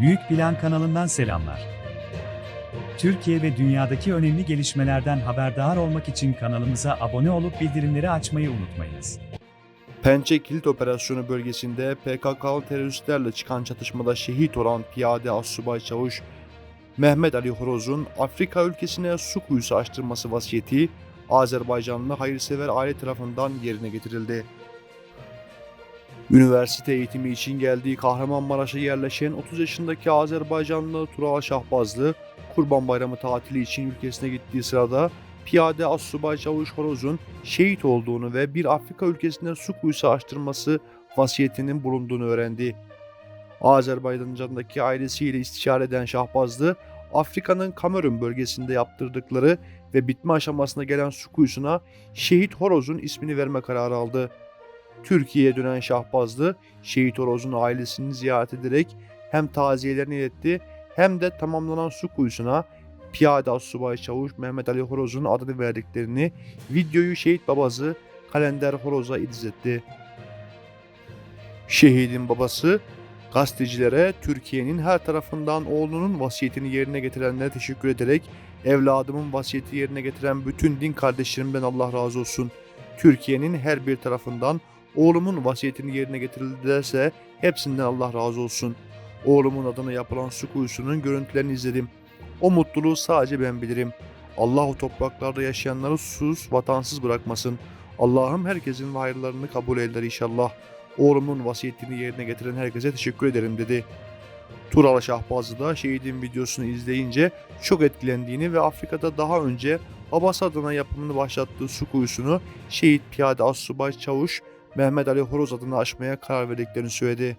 Büyük Plan kanalından selamlar. Türkiye ve dünyadaki önemli gelişmelerden haberdar olmak için kanalımıza abone olup bildirimleri açmayı unutmayınız. Pençe Kilit Operasyonu bölgesinde PKK'lı teröristlerle çıkan çatışmada şehit olan piyade Assubay Çavuş Mehmet Ali Horoz'un Afrika ülkesine su kuyusu açtırması vasiyeti Azerbaycanlı hayırsever aile tarafından yerine getirildi. Üniversite eğitimi için geldiği Kahramanmaraş'a yerleşen 30 yaşındaki Azerbaycanlı Tural Şahbazlı, Kurban Bayramı tatili için ülkesine gittiği sırada piyade Assubay Çavuş Horoz'un şehit olduğunu ve bir Afrika ülkesinde su kuyusu açtırması vasiyetinin bulunduğunu öğrendi. Azerbaycan'daki ailesiyle istişare eden Şahbazlı, Afrika'nın Kamerun bölgesinde yaptırdıkları ve bitme aşamasına gelen su kuyusuna Şehit Horoz'un ismini verme kararı aldı. Türkiye'ye dönen Şahbazlı, Şehit Horoz'un ailesini ziyaret ederek hem taziyelerini iletti hem de tamamlanan su kuyusuna Piyade Assubay Çavuş Mehmet Ali Horoz'un adını verdiklerini videoyu şehit babası Kalender Horoz'a izletti. Şehidin babası gazetecilere Türkiye'nin her tarafından oğlunun vasiyetini yerine getirenlere teşekkür ederek evladımın vasiyeti yerine getiren bütün din kardeşlerimden Allah razı olsun. Türkiye'nin her bir tarafından oğlumun vasiyetini yerine getirildilerse hepsinden Allah razı olsun. Oğlumun adına yapılan su kuyusunun görüntülerini izledim. O mutluluğu sadece ben bilirim. Allah o topraklarda yaşayanları susuz, vatansız bırakmasın. Allah'ım herkesin hayırlarını kabul eder inşallah. Oğlumun vasiyetini yerine getiren herkese teşekkür ederim dedi. Tural Şahbazlı da şehidin videosunu izleyince çok etkilendiğini ve Afrika'da daha önce babası adına yapımını başlattığı su kuyusunu şehit piyade Assubay Çavuş Mehmet Ali Horoz adına açmaya karar verdiklerini söyledi.